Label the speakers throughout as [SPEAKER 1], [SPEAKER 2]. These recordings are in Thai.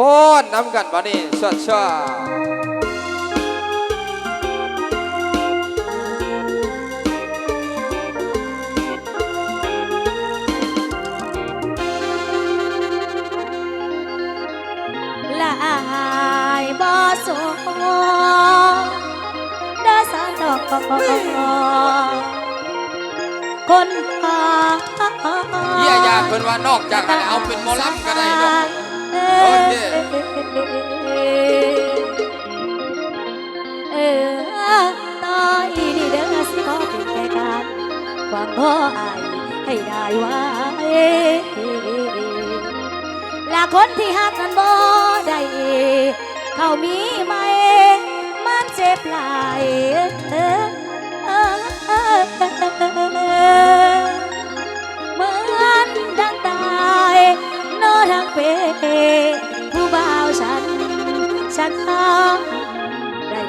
[SPEAKER 1] ฟ้อนน้ำกันบ่นี่สวดช
[SPEAKER 2] อายบ่สดาสานอคนพา
[SPEAKER 1] เฮียยาเพิ่นว่านอกจากนั้นเอาเป็นหมอลำก็ได้ดอก
[SPEAKER 2] พ่ออายให้ได้ไว้และคนที่หักนั้นบ่ได้เขามีไหมมันเจ็บหลายเออเออเออเหมือนดังตายนอทางเปผู้บ่าวฉันฉันต้องได้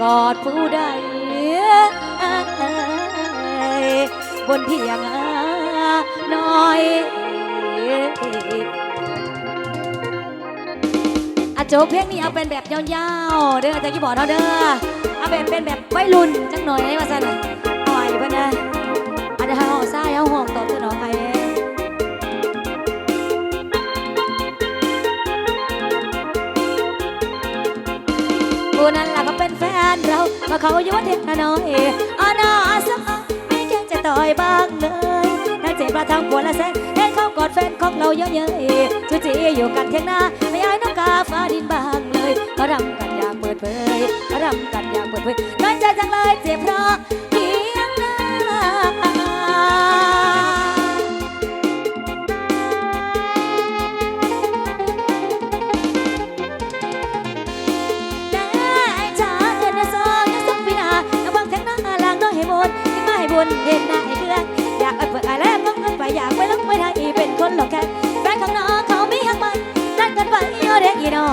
[SPEAKER 2] กอดผู้ใด บนเพียงน้อยอะโจบเพลงนี้เอาเป็นแบบยาวๆ เด้อจะกี่บอกเนาเด้อเอาแบบเป็นแบบวัยรุ่นจังหน่อยให้มาสั่นน่ะหน่อยเพิ่นนะอาจจะทาห้องซ้ายเอาห้องตอบสนองใครผู้นั้นล่ะก็เป็นแฟนเรามาเขาอยู่ว่าเทคน้อยอาณาสา น่อยบ้างเลยทั้งเจ็บมาทั้งปวดและแสนเห็นเขากอดแฟนของเราเยอะเย้ยจุจีอยู่กันเที่ยงหน้าไม่ย้ายน้ำกาฟ้าดินบางเลยเขารำกันอย่างเปิดเผยเขารำกันอย่างเปิดเผยน้อยใจจังเลยเจ็บเพราะ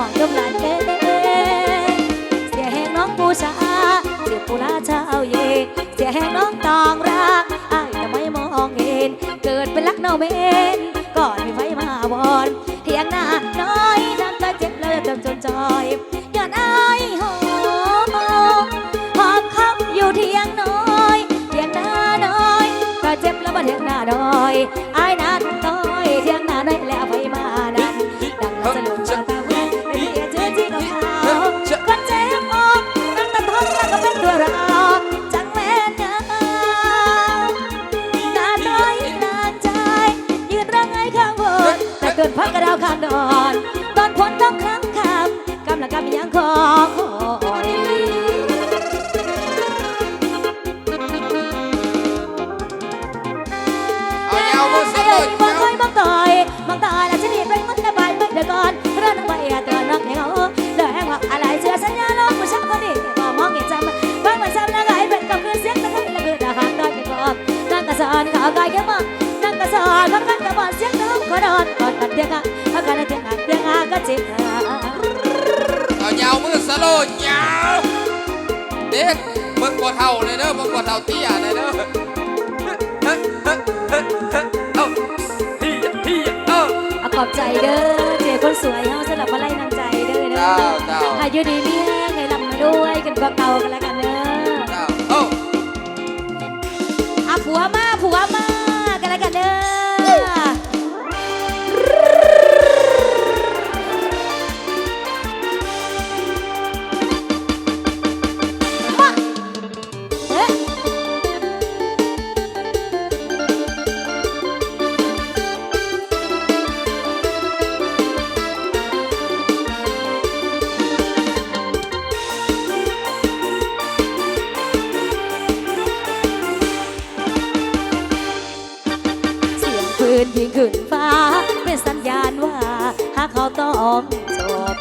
[SPEAKER 2] องยกหลานเด้เสียแหงน้องผู้ชาเสียผู้ลาเช้าเย เสียแหงน้องตองรักอ้ายทำไมมองเห็น เกิดเป็นรักเนาเมนก่อนมีไฟมาวอนเทียงหน้าน้อยนั่นก็เจ็บเลยจนจนจอยย้อนอายหอมหอบคำอยู่เทียงน้อย เทียงหน้าน้อย ก็เจ็บแล้วมาเทียงหน้าน้อยอาย ดอนตอนพ้นต้องครั้งคำกำลังกำยังคอคอย
[SPEAKER 1] เอายาวมือสล
[SPEAKER 2] เอ้ย
[SPEAKER 1] ด
[SPEAKER 2] มองคอยมองต่อยมองต่อยแล้วจะหนีไปมันได้ไปไม่เดือก่อนเรื่องน้องไปเตือนน้องให้เขาเดือดแห้งว่าอะไรเชื่อสัญญาลองผู้ชักคนนี้บอกมองเห็นจำบางวันซ้ำแล้วก็ให้เป็นกับคืนเสียงตะกุยและคือดาหางดอยเก็บกอบนั่งกระสอนขากายแค่มอง น้องก็นอนกอดกันเตียงอะพักกันเตียงอะเตียงอะก็เจ็บ
[SPEAKER 1] เอายาวมือสโลยาวเด็กเบิ่งบ่เท่าเลยเด้อเบิ่งบ่เท่าเตี้ยเลยเด้อเอาเฮียเฮียเอา
[SPEAKER 2] เอาขอบใจเด้อเจ้คนสวยเฮาสำหรับมาไล่นำใจเด้อเด้อ
[SPEAKER 1] เจ้าเจ้า
[SPEAKER 2] อายุดีมีแห้งให้ลำมาด้วยกันกว่าเก่ากันแล้วกันเด้อ
[SPEAKER 1] เจ้าเอา
[SPEAKER 2] อาผัวมาผัวมา นยิงขึ้นฟ้า เป็นสัญญาณว่าหากเขาต้องจบ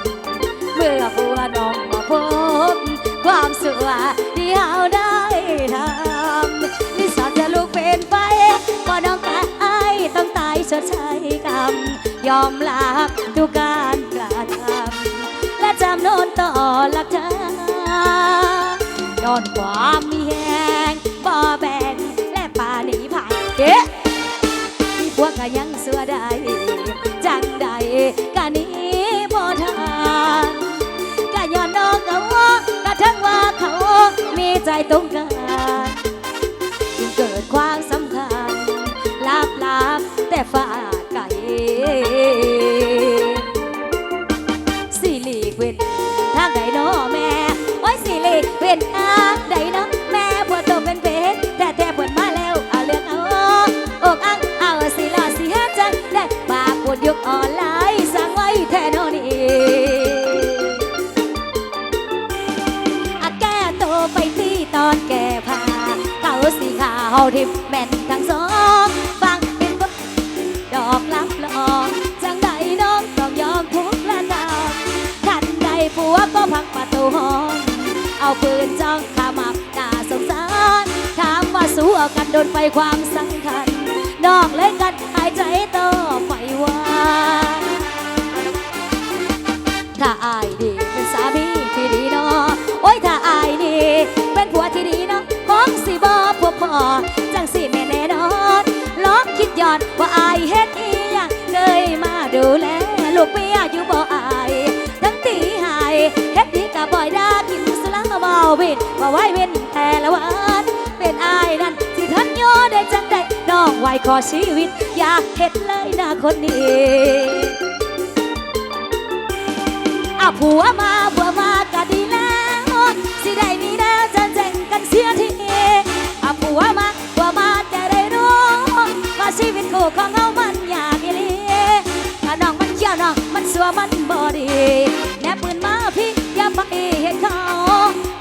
[SPEAKER 2] เมื่อผัวน้องมาพบ ความสุขที่เราได้ทำนิสัยจะลูกเป็นไปก็น้องกายต้องตายชดใช้กรรม ยอมรับทุกการกระทำและจำโนนต่อหลักฐานยอดความมีแหงบ่แบ่งและป่าหนีผ่านเอ๊ะ 在东港。 สีขาทิพแม่นทั้งสองฟังเป็นบดอกลับลองจังใดน้องต้องยอมทุกข์และตามขันใดผัวก็พังประตูห้อง เอาปืนจ้องขามับน่าสงสารถามว่าสู้เอากันโดนไปความสำคัญนอกเลยกันหายใจต่อไปว่าถ้า งสิแม่แน่นอนลองคิดย้อนว่าอายเฮ็ดอีหยังเลยมาดูแลลูกเมียอยู่บ่อายทั้งตีหายเฮ็ดดีกับบ่อยดากินสุราเมาเวินว่าไว้เว้นแต่ละวันเป็นอายนั่นที่ทันโยได้จังได้น้องไว้ขอชีวิต อยากเฮ็ดเลยนะคนนี้อาผัวมาผัวมา ของเรามันยากอีหลีถ้าน้องมันเขี้ยวน้องมันสัวมันบอดีแนบปืนมาพี่อย่าไปเห็นเขา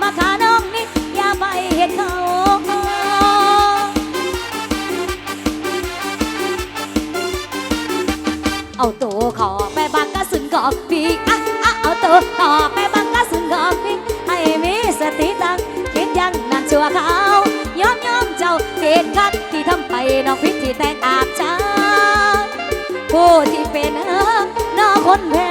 [SPEAKER 2] มาขาน้องนี่อย่าไปเห็นเขาเอาตัวขอไปบังกะสุนกอกปีกอะอะเอาตัวขอไปบังกะสุนกอกปีกให้มีสติตั้งคิดยังนั่นชั่วเขายอมยอมเจ้าเด็ดคัดที่ทำไปน้องพิษที่แตกอาบชาผู้ ที่เป็นเออนอคนแพ้